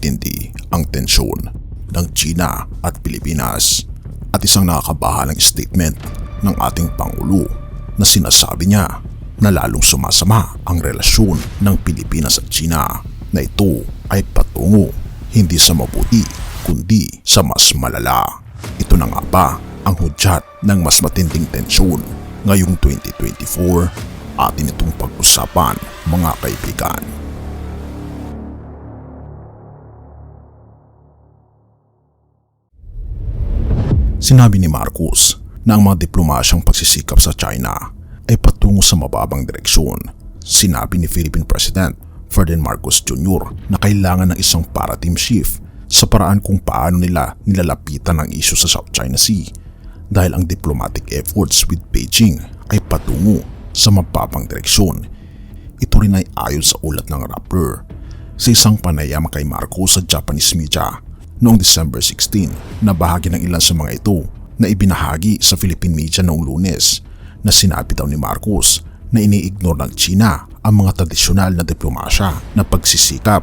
tumitindi ang tensyon ng China at Pilipinas at isang nakakabahalang statement ng ating Pangulo na sinasabi niya na lalong sumasama ang relasyon ng Pilipinas at China na ito ay patungo hindi sa mabuti kundi sa mas malala. Ito na nga ba ang hudyat ng mas matinding tensyon ngayong 2024 atin itong pag-usapan mga kaibigan. Sinabi ni Marcos na ang mga diplomasyang pagsisikap sa China ay patungo sa mababang direksyon. Sinabi ni Philippine President Ferdinand Marcos Jr. na kailangan ng isang paradigm shift sa paraan kung paano nila nilalapitan ang isyu sa South China Sea dahil ang diplomatic efforts with Beijing ay patungo sa mababang direksyon. Ito rin ay ayon sa ulat ng Rappler sa isang panayam kay Marcos sa Japanese media noong December 16 na bahagi ng ilan sa mga ito na ibinahagi sa Philippine media noong lunes na sinabi daw ni Marcos na ini-ignore ng China ang mga tradisyonal na diplomasya na pagsisikap.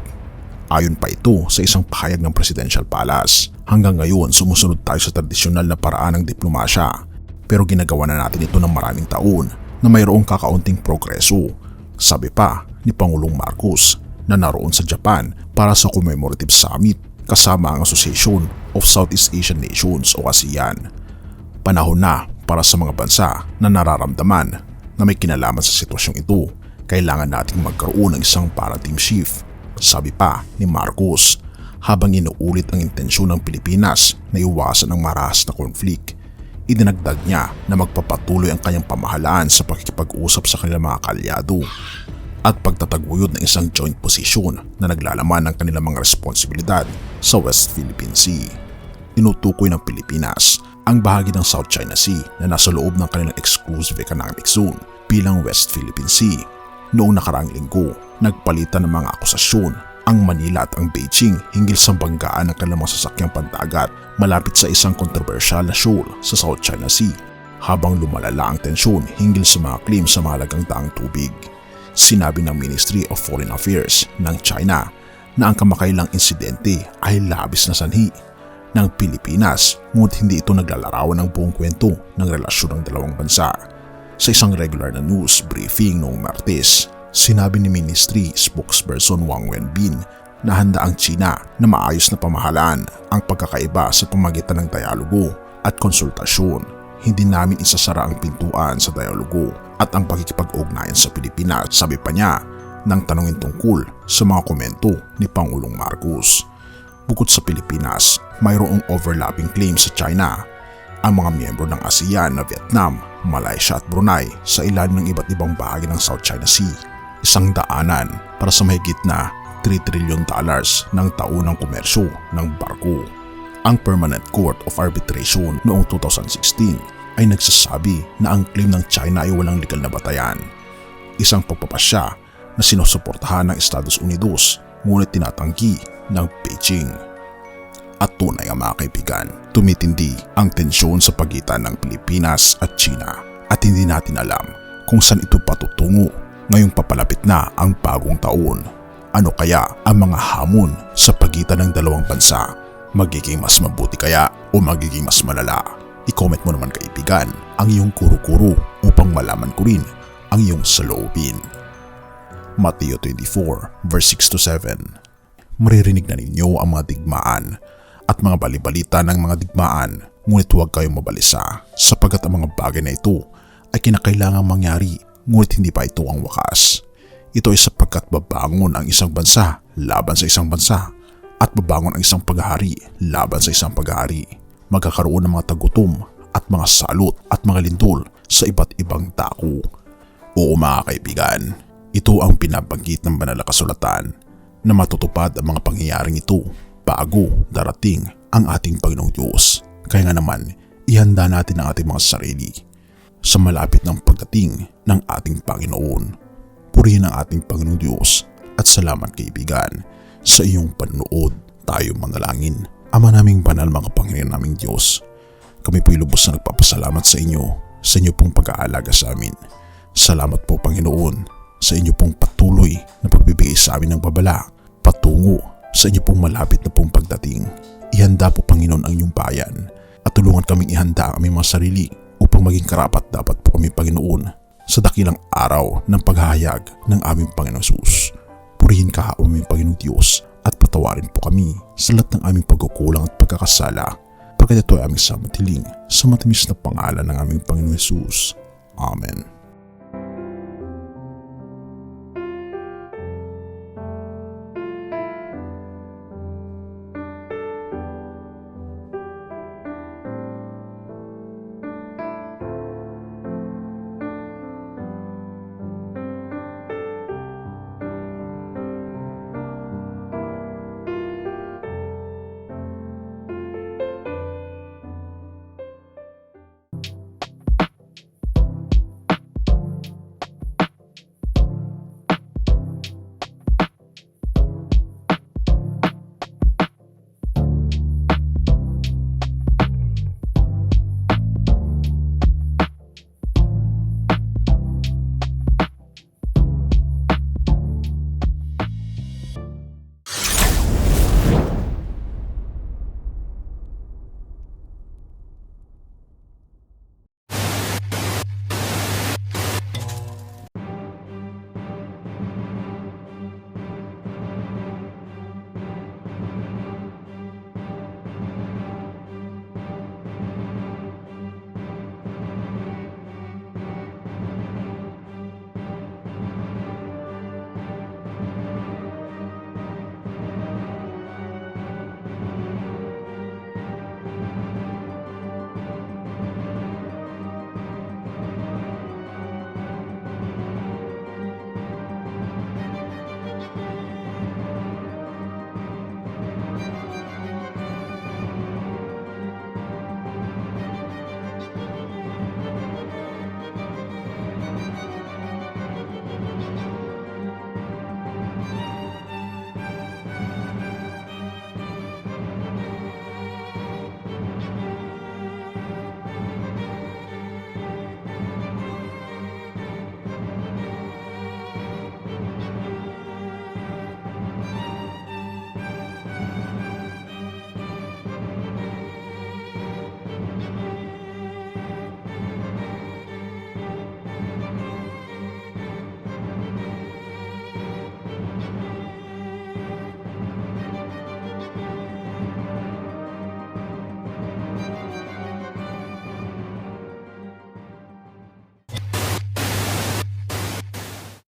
Ayon pa ito sa isang pahayag ng Presidential Palace. Hanggang ngayon sumusunod tayo sa tradisyonal na paraan ng diplomasya pero ginagawa na natin ito ng maraming taon na mayroong kakaunting progreso. Sabi pa ni Pangulong Marcos na naroon sa Japan para sa commemorative summit kasama ang Association of Southeast Asian Nations o ASEAN. Panahon na para sa mga bansa na nararamdaman na may kinalaman sa sitwasyong ito, kailangan nating magkaroon ng isang paradigm shift. Sabi pa ni Marcos habang inuulit ang intensyon ng Pilipinas na iwasan ang marahas na konflik. Idinagdag niya na magpapatuloy ang kanyang pamahalaan sa pakikipag-usap sa kanilang mga kalyado at pagtataguyod ng isang joint position na naglalaman ng kanilang mga responsibilidad sa West Philippine Sea. Tinutukoy ng Pilipinas ang bahagi ng South China Sea na nasa loob ng kanilang exclusive economic zone bilang West Philippine Sea. Noong nakaraang linggo, nagpalitan ng mga akusasyon ang Manila at ang Beijing hinggil sa banggaan ng kanilang mga sasakyang pandagat malapit sa isang kontrobersyal na shoal sa South China Sea habang lumalala ang tensyon hinggil sa mga claim sa mahalagang daang tubig. Sinabi ng Ministry of Foreign Affairs ng China na ang kamakailang insidente ay labis na sanhi ng Pilipinas ngunit hindi ito naglalarawan ng buong kwento ng relasyon ng dalawang bansa. Sa isang regular na news briefing noong Martes, sinabi ni Ministry spokesperson Wang Wenbin na handa ang China na maayos na pamahalaan ang pagkakaiba sa pamagitan ng dialogo at konsultasyon. Hindi namin isasara ang pintuan sa dialogo at ang pakikipag-ugnayan sa Pilipinas, sabi pa niya nang tanungin tungkol sa mga komento ni Pangulong Marcos. Bukod sa Pilipinas, mayroong overlapping claims sa China. Ang mga miyembro ng ASEAN na Vietnam, Malaysia at Brunei sa ilalim ng iba't ibang bahagi ng South China Sea. Isang daanan para sa mahigit na 3 trillion dollars ng taunang komersyo ng barko. Ang Permanent Court of Arbitration noong 2016 ay nagsasabi na ang claim ng China ay walang legal na batayan. Isang pagpapasya na sinusuportahan ng Estados Unidos ngunit tinatanggi ng Beijing. At tunay ang mga kaibigan, tumitindi ang tensyon sa pagitan ng Pilipinas at China at hindi natin alam kung saan ito patutungo ngayong papalapit na ang bagong taon. Ano kaya ang mga hamon sa pagitan ng dalawang bansa? Magiging mas mabuti kaya o magiging mas malala? I-comment mo naman kaibigan ang iyong kuro-kuro upang malaman ko rin ang iyong saloobin. Mateo 24 verse 6 to 7 Maririnig na ninyo ang mga digmaan at mga balibalita ng mga digmaan ngunit huwag kayong mabalisa sapagkat ang mga bagay na ito ay kinakailangang mangyari ngunit hindi pa ito ang wakas. Ito ay sapagkat babangon ang isang bansa laban sa isang bansa at babangon ang isang paghahari laban sa isang paghahari magkakaroon ng mga tagutom at mga salot at mga lindol sa iba't ibang dako. Oo mga kaibigan, ito ang pinabanggit ng banal na kasulatan na matutupad ang mga pangyayaring ito bago darating ang ating Panginoong Diyos. Kaya nga naman, ihanda natin ang ating mga sarili sa malapit ng pagdating ng ating Panginoon. Purihin ang ating Panginoong Diyos at salamat kaibigan sa iyong panonood tayo manalangin. Ama naming banal mga Panginoon naming Diyos, kami po'y lubos na nagpapasalamat sa inyo sa inyo pong pag-aalaga sa amin. Salamat po Panginoon sa inyo pong patuloy na pagbibigay sa amin ng babala patungo sa inyo pong malapit na pong pagdating. Ihanda po Panginoon ang inyong bayan at tulungan kaming ihanda ang aming mga sarili upang maging karapat dapat po kami Panginoon sa dakilang araw ng paghahayag ng aming Panginoon Jesus. Purihin ka o aming Panginoong Diyos patawarin po kami sa lahat ng aming pagkukulang at pagkakasala pagkat ito ay aming samatiling sa matamis na pangalan ng aming Panginoon Jesus. Amen.